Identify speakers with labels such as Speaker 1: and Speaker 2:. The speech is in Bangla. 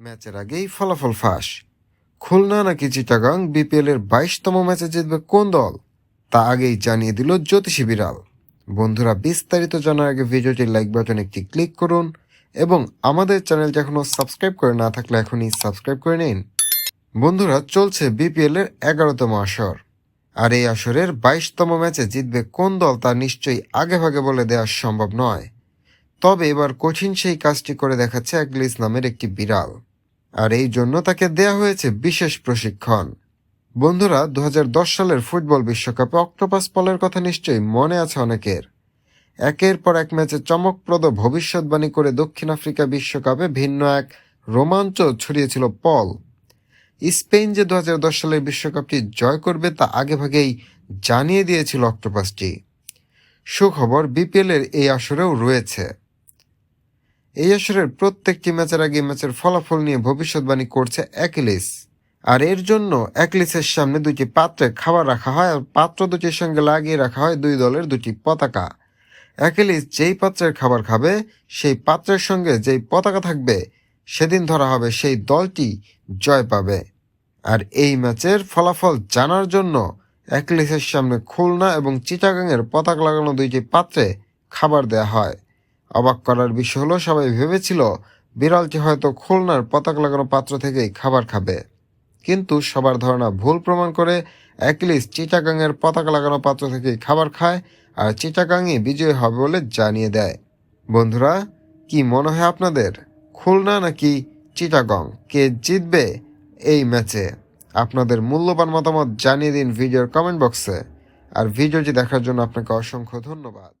Speaker 1: ম্যাচের আগেই ফলাফল ফাঁস। খুলনা নাকি চিটাগাং বিপিএল এর বাইশতম ম্যাচে জিতবে কোন দল, তা আগেই জানিয়ে দিল জ্যোতিষী বিড়াল। বন্ধুরা, বিস্তারিত জানার আগে ভিডিওটির লাইক বাটন একটি ক্লিক করুন এবং আমাদের চ্যানেলটি এখনও সাবস্ক্রাইব করে না থাকলে এখনই সাবস্ক্রাইব করে নিন। বন্ধুরা, চলছে বিপিএল এর এগারোতম আসর। আর এই আসরের বাইশতম ম্যাচে জিতবে কোন দল তা নিশ্চয়ই আগেভাগে বলে দেওয়া সম্ভব নয়। তবে এবার কঠিন সেই কাজটি করে দেখাচ্ছে অ্যাগলিস নামের একটি বিড়াল। আর এই জন্য তাকে দেয়া হয়েছে বিশেষ প্রশিক্ষণ। বন্ধুরা দু হাজার দশ সালের ফুটবল বিশ্বকাপে অক্টোপাস পলের কথা নিশ্চয়ই মনে আছে অনেকের। একের পর এক ম্যাচে চমকপ্রদ ভবিষ্যৎবাণী করে দক্ষিণ আফ্রিকা বিশ্বকাপে ভিন্ন এক রোমাঞ্চ ছড়িয়েছিল পল। স্পেন যে দু হাজার দশ সালের বিশ্বকাপটি জয় করবে তা আগেভাগেই জানিয়ে দিয়েছিল অক্টোপাসটি। সুখবর বিপিএল এর এই আসরেও রয়েছে। এই আসরের প্রত্যেকটি ম্যাচের আগে ম্যাচের ফলাফল নিয়ে ভবিষ্যৎবাণী করছে অ্যাকিলিস। আর এর জন্য অ্যাকলিসের সামনে দুটি পাত্রে খাবার রাখা হয় আর পাত্র দুটির সঙ্গে লাগিয়ে রাখা হয় দুই দলের দুটি পতাকা। অ্যাকিলিস যেই পাত্রের খাবার খাবে, সেই পাত্রের সঙ্গে যেই পতাকা থাকবে, সেদিন ধরা হবে সেই দলটি জয় পাবে। আর এই ম্যাচের ফলাফল জানার জন্য অ্যাকলিসের সামনে খুলনা এবং চিটাগাংয়ের পতাকা লাগানো দুইটি পাত্রে খাবার দেয়া হয়। অবাক করার বিষয় হলো, সবাই ভেবেছিল বিড়ালটি হয়তো খুলনার পতাকা লাগানো পাত্র থেকেই খাবার খাবে। কিন্তু সবার ধারণা ভুল প্রমাণ করে অ্যাকিলিস চিটাগাংয়ের পতাকা লাগানো পাত্র থেকেই খাবার খায় আর চিটাগাংই বিজয়ী হবে বলে জানিয়ে দেয়। বন্ধুরা, কি মনে হয় আপনাদের? খুলনা নাকি চিটাগং? কে জিতবে এই ম্যাচে? আপনাদের মূল্যবান মতামত জানিয়ে দিন ভিডিওর কমেন্ট বক্সে। আর ভিডিওটি দেখার জন্য আপনাকে অসংখ্য ধন্যবাদ।